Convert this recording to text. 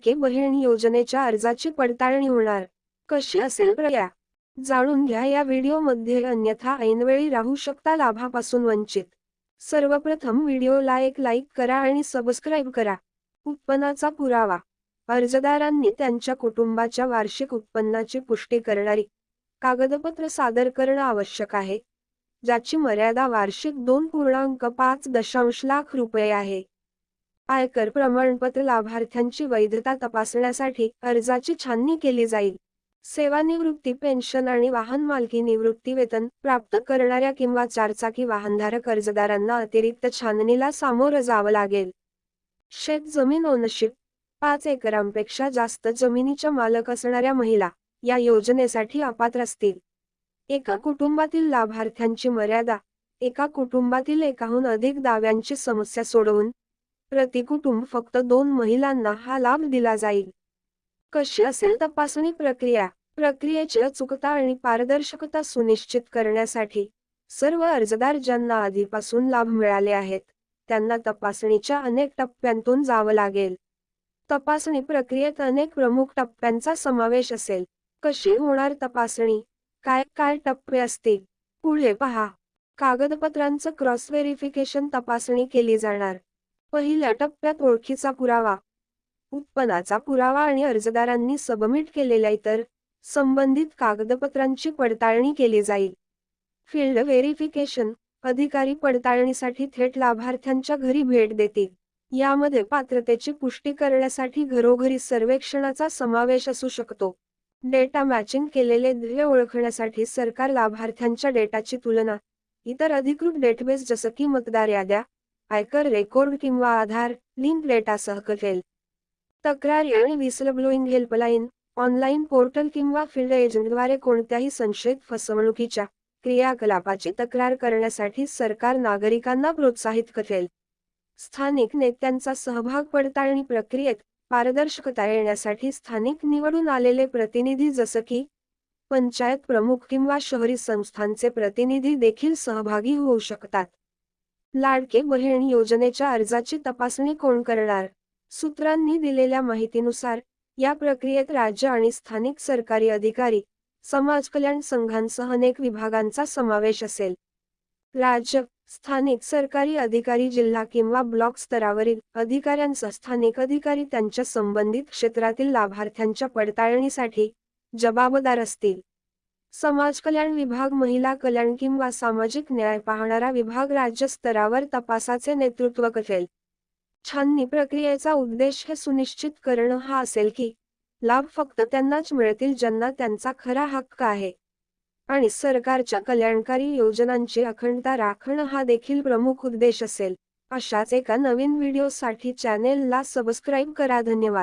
टक्के बहीण योजनेच्या अर्जाची पडताळणी होणार. कशी असेल प्रया जाणून घ्या या व्हिडिओमध्ये. अन्यथा ऐनवेळी राहू शकता लाभापासून वंचित. सर्वप्रथम व्हिडिओला एक लाईक करा आणि सबस्क्राईब करा. उत्पन्नाचा पुरावा. अर्जदारांनी त्यांच्या कुटुंबाच्या वार्षिक उत्पन्नाची पुष्टी करणारी कागदपत्र सादर करणं आवश्यक आहे. ज्याची मर्यादा वार्षिक दोन पूर्णांक पाच दशांश लाख रुपये आहे. आयकर प्रमाणपत्र लाभार्थ्यांची वैधता तपासण्यासाठी अर्जाची छाननी केली जाईल. सेवानिवृत्ती पेन्शन आणि वाहन मालकी निवृत्ती वेतन प्राप्त करणाऱ्या किंवा चारचाकी वाहनधारक अर्जदारांना अतिरिक्त छाननीला सामोरं जावं लागेल. शेत जमीन ओनरशिप पाच एकरांपेक्षा जास्त जमिनीच्या मालक असणाऱ्या महिला या योजनेसाठी अपात्र असतील. एका कुटुंबातील लाभार्थ्यांची मर्यादा एका कुटुंबातील एकाहून अधिक दाव्यांची समस्या सोडवून प्रति कुटुंब फक्त दोन महिलांना हा लाभ दिला जाईल. कशी असेल तपासणी प्रक्रिया? प्रक्रियेची अचूकता आणि पारदर्शकता सुनिश्चित करण्यासाठी सर्व अर्जदार ज्यांना आधीपासून लाभ मिळाले आहेत त्यांना तपासणीच्या अनेक टप्प्यांतून जावं लागेल. तपासणी प्रक्रियेत अनेक प्रमुख टप्प्यांचा समावेश असेल. कशी होणार तपासणी? काय काय टप्पे असतील? पुढे पहा. कागदपत्रांचं क्रॉस व्हेरिफिकेशन तपासणी केली जाणार. पहिल्या टप्प्यात ओळखीचा पुरावा. उत्पन्नाचा पुरावा आणि अर्जदारांनी सबमिट केलेल्या इतर संबंधित कागदपत्रांची पडताळणी केली जाईल. फील्ड व्हेरिफिकेशन अधिकारी पडताळणीसाठी थेट लाभार्थ्यांच्या घरी भेट देतील. यामध्ये पात्रतेची पुष्टी करण्यासाठी घरोघरी सर्वेक्षणाचा समावेश असू शकतो. डेटा मॅचिंग केलेले ध्येय ओळखण्यासाठी सरकार लाभार्थ्यांच्या डेटाची तुलना इतर अधिकृत डेटबेस जसं की मतदार याद्या आयकर रेकॉर्ड किंवा आधार लिंक डेटासह करेल तक्रार आणि विसलब्लोईंग हेल्पलाईन ऑनलाईन पोर्टल किंवा फील्ड एजंटद्वारे कोणत्याही संशयित फसवणुकीच्या क्रियाकलापाची तक्रार करण्यासाठी सरकार नागरिकांना प्रोत्साहित करेल. स्थानिक नेत्यांचा सहभाग पडताळणी प्रक्रियेत पारदर्शकता येण्यासाठी स्थानिक निवडून आलेले प्रतिनिधी जसं की पंचायत प्रमुख किंवा शहरी संस्थांचे प्रतिनिधी देखील सहभागी होऊ शकतात. लाडके बहीण योजनेच्या अर्जाची तपासणी कोण करणार? सूत्रांनी दिलेल्या माहितीनुसार या प्रक्रियेत राज्य आणि स्थानिक सरकारी अधिकारी समाज कल्याण संघांसह अनेक विभागांचा समावेश असेल. राज्य स्थानिक सरकारी अधिकारी जिल्हा किंवा ब्लॉक स्तरावरील अधिकाऱ्यांसह स्थानिक अधिकारी त्यांच्या संबंधित क्षेत्रातील लाभार्थ्यांच्या पडताळणीसाठी जबाबदार असतील. समाज कल्याण विभाग महिला कल्याण किंवा सामाजिक न्याय पाहणारा विभाग राज्य स्तरावर तपासाचे नेतृत्व करेल. छाननी प्रक्रियेचा उद्देश हे सुनिश्चित करणं हा असेल की लाभ फक्त त्यांनाच मिळतील ज्यांना त्यांचा खरा हक्क आहे. आणि सरकारच्या कल्याणकारी योजनांची अखंडता राखणं हा देखील प्रमुख उद्देश असेल. अशाच एका नवीन व्हिडिओसाठी चॅनेलला सबस्क्राईब करा. धन्यवाद.